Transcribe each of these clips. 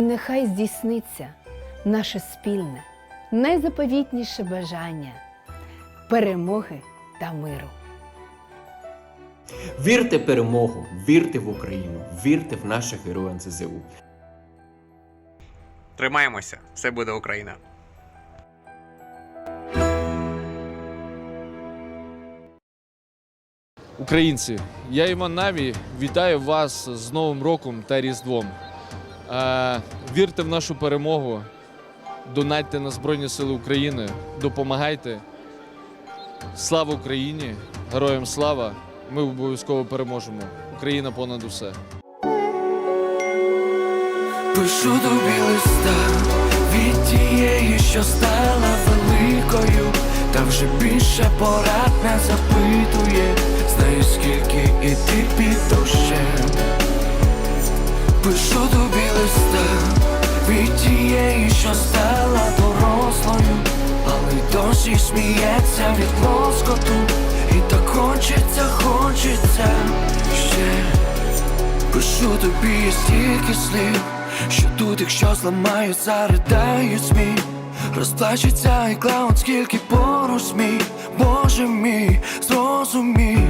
Нехай здійсниться наше спільне, найзаповітніше бажання перемоги та миру. Вірте в перемогу, вірте в Україну, вірте в наших героїв НСЗУ. Тримаємося, все буде Україна. Українці, я Іван Наві, вітаю вас з Новим роком та Різдвом. Е, вірте в нашу перемогу, донатьте на Збройні Сили України, допомагайте. Слава Україні! Героям слава! Ми обов'язково переможемо. Україна понад усе. Пишу тобі листа від тієї, що стала великою, та вже більше порад не запитує, знаю скільки іти під дощем. Пишу тобі листа від тієї, що стала дорослою, але й досі сміється від лоскоту, і так хочеться, хочеться ще. Пишу тобі стільки слів, що тут, якщо зламаю, заридають сміх. Розплачеться і клаун, скільки поруч мій, Боже мій, зрозумій.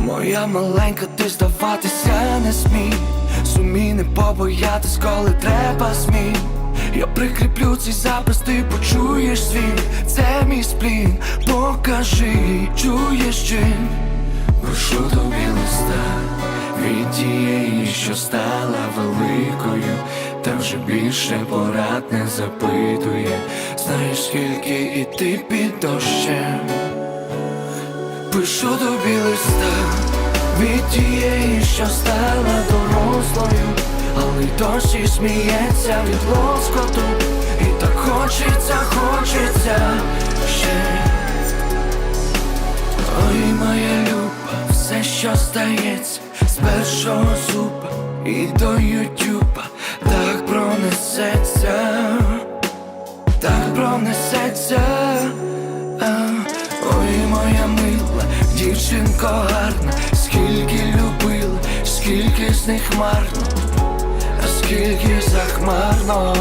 Моя маленька, ти здаватися не смій Сумій не побоятись, коли треба змін. Я прикріплю цей запис, ти почуєш свій Це мій сплін, покажи, чуєш чин. Прошу тобі листа від тієї, що стала великою, та вже більше порад не запитує, знаєш скільки іти під дощем. Пишу тобі листа від тієї, що стала дорослою, але й досі сміється від лоскоту, і так хочеться, хочеться ще. Ой, моя люба, все, що стається з першого зуба і до Ютуба так пронесеться, так пронесеться. Ой, моя мила, дівчинко гарна, скільки любила, скільки з них марно, а скільки захмарно.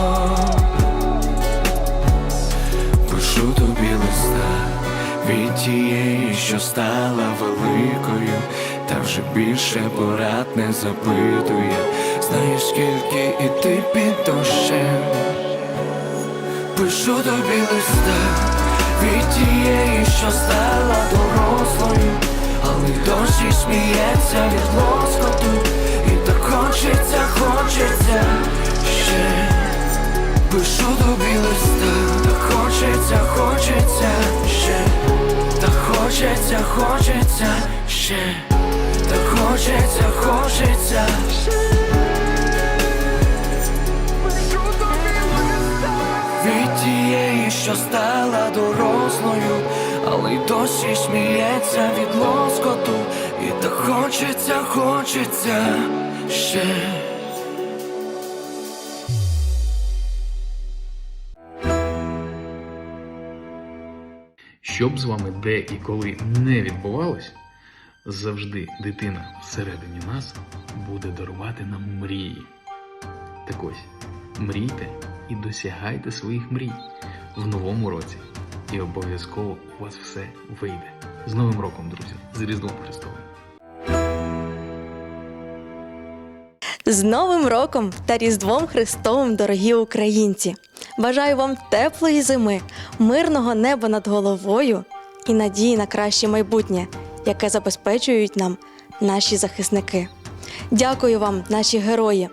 Пишу тобі листа від тієї, що стала великою, та вже більше порад не запитує, знаєш скільки іти під дощем. Пишу тобі листа від тієї, що стала дорослою, але й досі сміється від лоскоту, і так хочеться, хочеться ще. Пишу тобі листа, так хочеться, хочеться ще, так хочеться, хочеться ще, так хочеться, хочеться ще. Що стала дорослою, але й досі сміється від лоскоту, і так хочеться, хочеться ще. Що б з вами де і коли не відбувалось, завжди дитина всередині нас буде дарувати нам мрії. Так ось, мрійте і досягайте своїх мрій в новому році. І обов'язково у вас все вийде. З Новим роком, друзі! З Різдвом Христовим! З Новим роком та Різдвом Христовим, дорогі українці! Бажаю вам теплої зими, мирного неба над головою і надії на краще майбутнє, яке забезпечують нам наші захисники. Дякую вам, наші герої!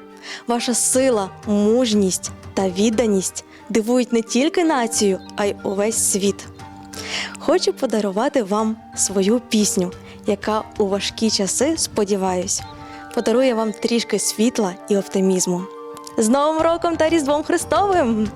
Ваша сила, мужність та відданість дивують не тільки націю, а й увесь світ. Хочу подарувати вам свою пісню, яка у важкі часи, сподіваюсь, подарує вам трішки світла і оптимізму. З Новим роком та Різдвом Христовим!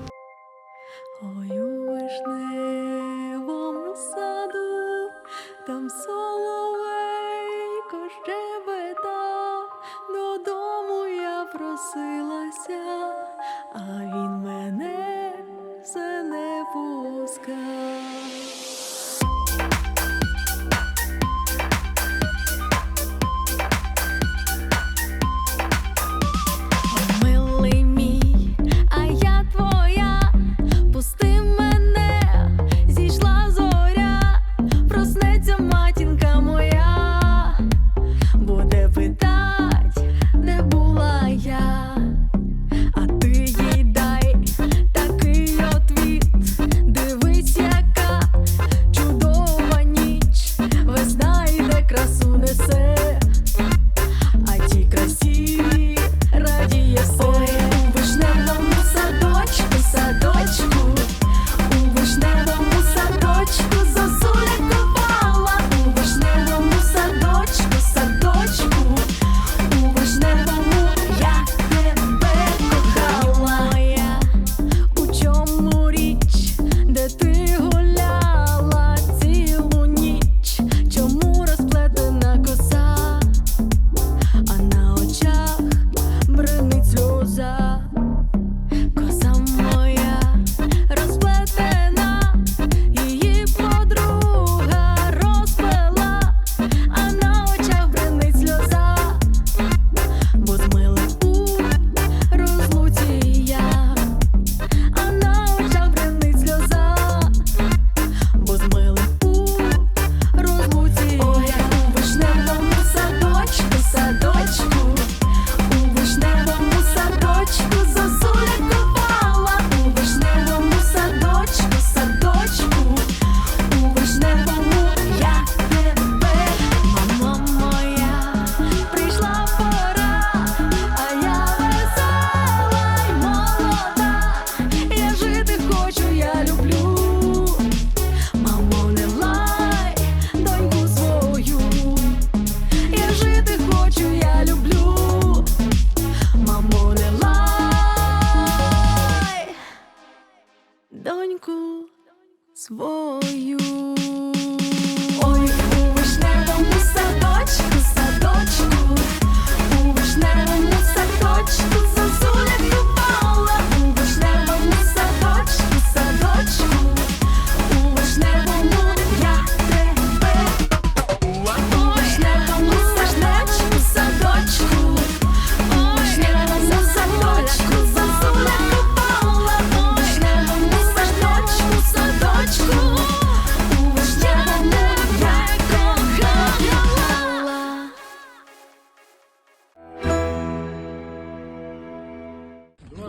доньку свою.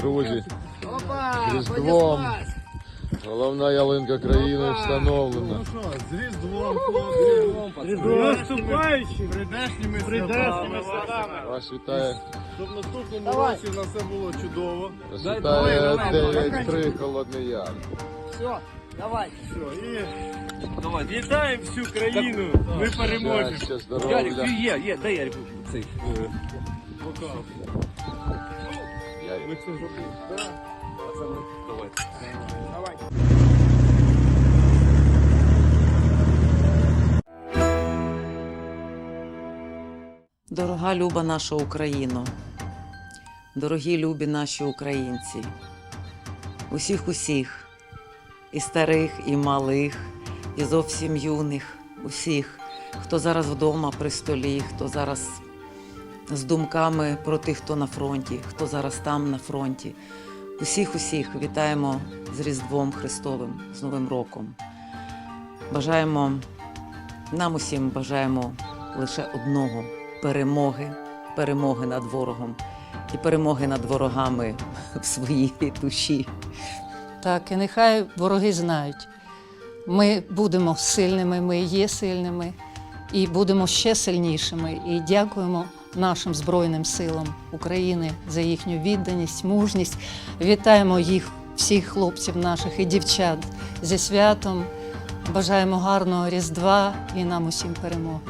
Друзі, з Різдвом. Головна ялинка країни встановлена. Наступаючи! Прийдешніми святами! Вас вітає. Щоб наступному році на все було чудово. Вас вітає 9-3 Холодний Яр. Все, і... Давай, вітаємо всю країну! Ми переможемо! Здоров'я. є, є, дай Ярик цей бокал. Ми це зробили. Так. Пацани, давайте. Давай. Дорога люба наша Україно, дорогі любі наші українці, усіх усіх, і старих, і малих, і зовсім юних, усіх, хто зараз вдома при столі, хто зараз з думками про тих, хто на фронті, хто зараз там на фронті. Усіх усіх вітаємо з Різдвом Христовим, з Новим роком. Бажаємо нам усім бажаємо лише одного перемоги, перемоги над ворогом і перемоги над ворогами в своїй душі. Так, і нехай вороги знають. Ми будемо сильними, ми є сильними і будемо ще сильнішими. І дякуємо нашим Збройним силам України за їхню відданість, мужність. Вітаємо їх, всіх хлопців наших і дівчат зі святом. Бажаємо гарного Різдва і нам усім перемоги.